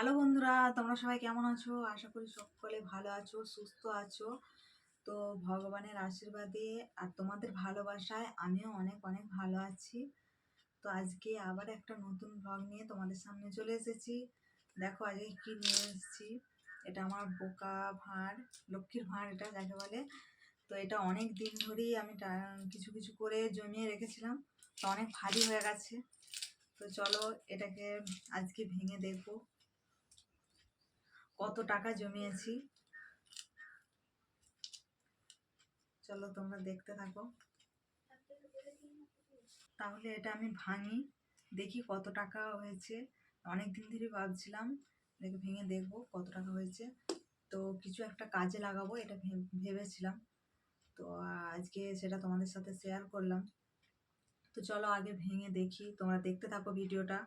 Hello বন্ধুরা, তোমরা সবাই কেমন আছো? আশা করি সকলে ভালো আছো, সুস্থ আছো। তো ভগবানের আশীর্বাদে আর তোমাদের ভালোবাসায় আমিও অনেক অনেক ভালো আছি। তো আজকে আবার একটা নতুন ব্লগ নিয়ে তোমাদের সামনে চলে এসেছি। দেখো আজকে কি নিয়ে এসেছি? এটা আমার বোকা ভাঁড়, লক্ষ্মীর ভাঁড় এটা যাকে বলে। তো এটা অনেক দিন ধরেই আমি কিছু কিছু করে জমিয়ে রেখেছিলাম। তো অনেক ভারী হয়ে গেছে। তো চলো এটাকে আজকে ভেঙে দেখব। কত টাকা জমিয়েছি? চলো তোমরা দেখতে থাকো। তাহলে এটা আমি ভাঙি, দেখি কত টাকা হয়েছে। অনেক দিন ধরে ভাবছিলাম, এটাকে ভেঙে দেখব কত টাকা হয়েছে। তো কিছু একটা কাজে লাগাবো, এটা ভেবেছিলাম। তো আজকে সেটা তোমাদের সাথে শেয়ার করলাম। তো চলো আগে ভেঙে দেখি, তোমরা দেখতে থাকো ভিডিওটা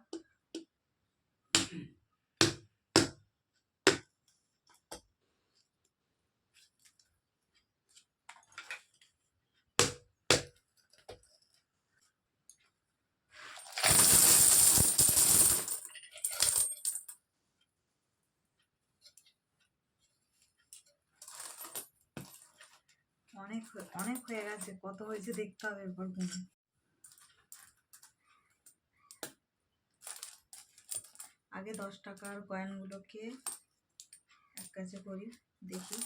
অনেক অনেক হয়ে গেছে। কত হয়েছে দেখতে হবে এরপর গুনে আগে দশ টাকার কয়েনগুলোকে এক কাছে করি, দেখি।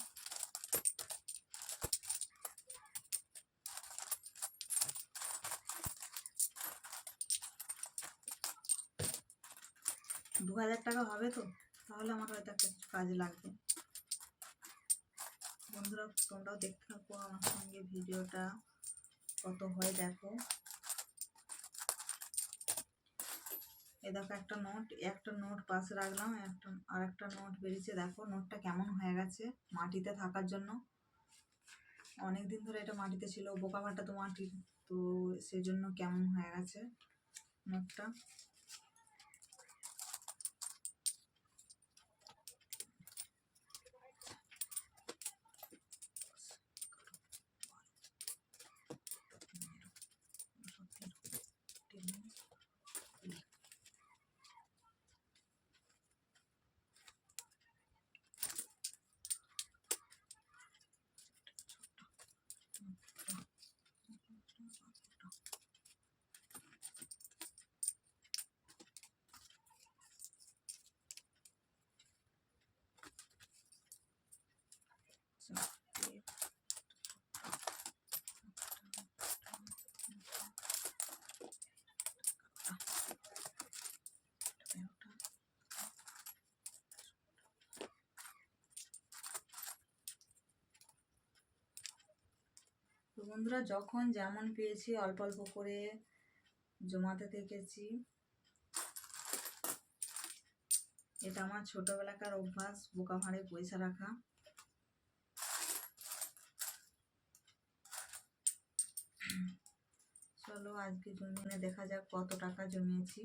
দু হাজার টাকা হবে তো? তাহলে আমার হয়তো একটা কাজে লাগবে। বন্ধুরা, তোমরাও দেখতে থাকো আমার সঙ্গে ভিডিওটা, কত হয় দেখো। এ দেখো একটা নোট একটা নোট পাশে রাখলাম, একটা আর একটা নোট বেরিয়েছে। দেখো নোটটা কেমন হয়ে গেছে মাটিতে থাকার জন্য। অনেক দিন ধরে এটা মাটিতে ছিল বোকা ভাটা তো মাটির তো সেজন্য কেমন হয়ে গেছে নোটটা বন্ধুরা, যখন যেমন পেয়েছি, অল্প অল্প করে জমাতে থেকেছি এটা আমার ছোটবেলাকার অভ্যাস, বোকা ভাঁড়ে পয়সা রাখা। চলো আজকে জমিয়ে দেখা যাক কত টাকা জমিয়েছি।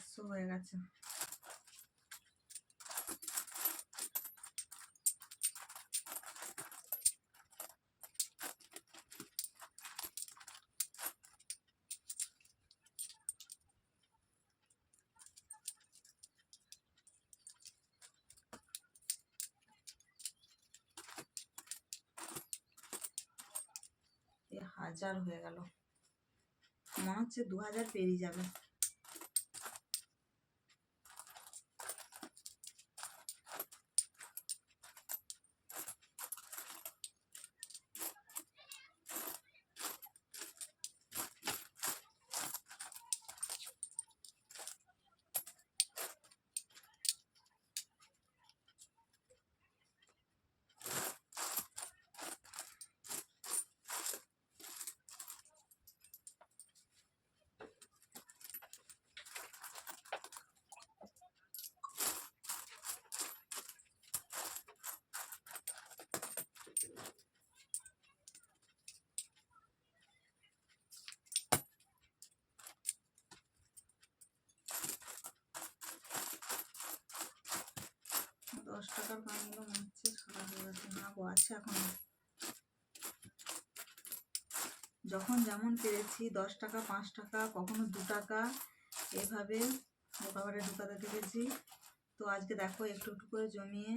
আটশো হয়ে গেছে। হাজার হয়ে গেল। মনে হচ্ছে দু হাজার পেরিয়ে যাবে। এখন যখন যেমন পেরেছি, দশ টাকা, পাঁচ টাকা, কখনো দু টাকা, এভাবে বোকাবারে ঢুকাতে দেখেছি তো আজকে দেখো একটু একটু করে জমিয়ে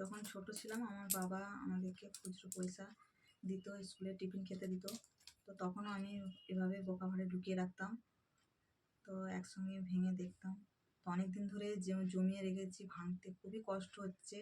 যখন ছোট ছিলাম, আমার বাবা আমাদেরকে খুচরো পয়সা দিত, স্কুলে টিফিন খেতে দিত। তো তখনও আমি এভাবে বোকা ভাড়ে ঢুকিয়ে রাখতাম। তো একসঙ্গে ভেঙে দেখতাম। তো অনেক দিন ধরে জমিয়ে রেখেছি, ভাঙতে খুবই কষ্ট হচ্ছে।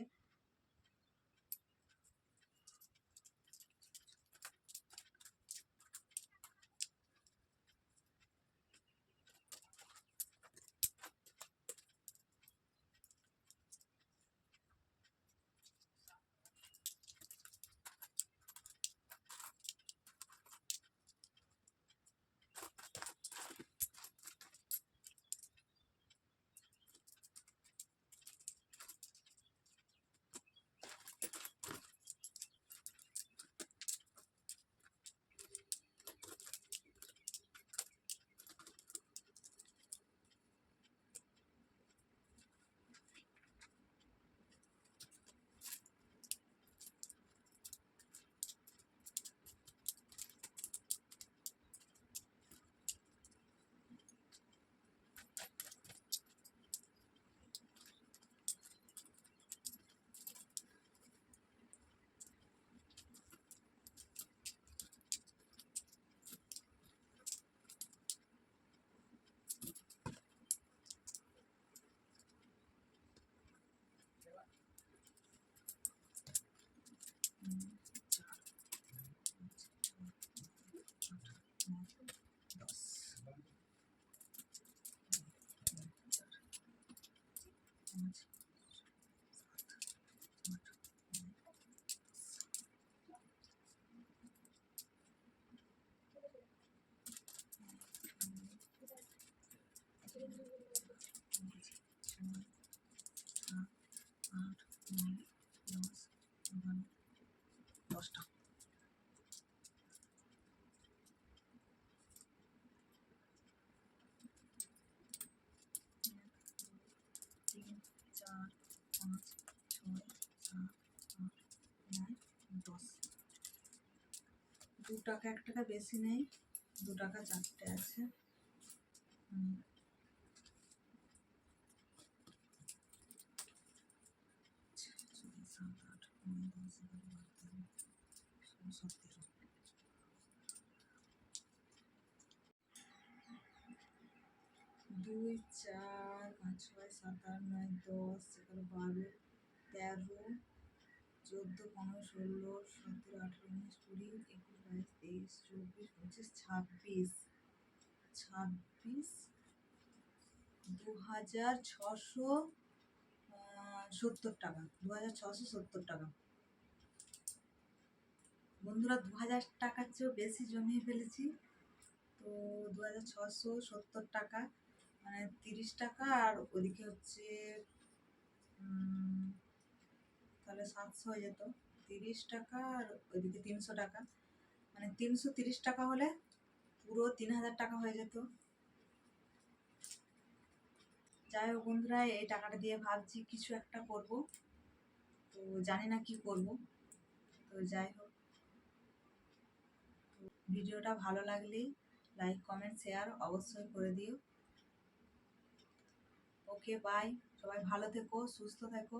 পাঁচ দু টাকা, এক টাকা বেশি নেই, দু টাকা চারটে আছে। সাত, আট দশ, এগারো, বারো, তেরো দুই, চার, পাঁচ, ছয়, সাত, আট, নয়, দশ, এগারো, বারো, তেরো, চোদ্দ, পনেরো, ষোলো, সতেরো, আঠেরো, উনিশ, কুড়ি, একুশ, বাইশ, তেইশ, চব্বিশ, পঁচিশ, ছাব্বিশ ছাব্বিশ দু হাজার ছশো সত্তর টাকা দু হাজার ছশো সত্তর টাকা। বন্ধুরা দু হাজার টাকার চেয়েও বেশি জমিয়ে ফেলেছি। তো দু হাজার ছশো সত্তর টাকা মানে তিরিশ টাকা আর ওদিকে হচ্ছে তাহলে সাতশো হয়ে যেত। তিরিশ টাকা আর ওইদিকে তিনশো টাকা। মানে তিনশো তিরিশ টাকা হলে পুরো তিন হাজার টাকা হয়ে যেত। যাই হোক বন্ধুরা, এই টাকাটা দিয়ে ভাবছি কিছু একটা করব। তো জানি না কি করব। তো যাই হোক। ভিডিওটা ভালো লাগলে লাইক, কমেন্ট, শেয়ার অবশ্যই করে দিও। ওকে বাই সবাই ভালো থেকো সুস্থ থেকো।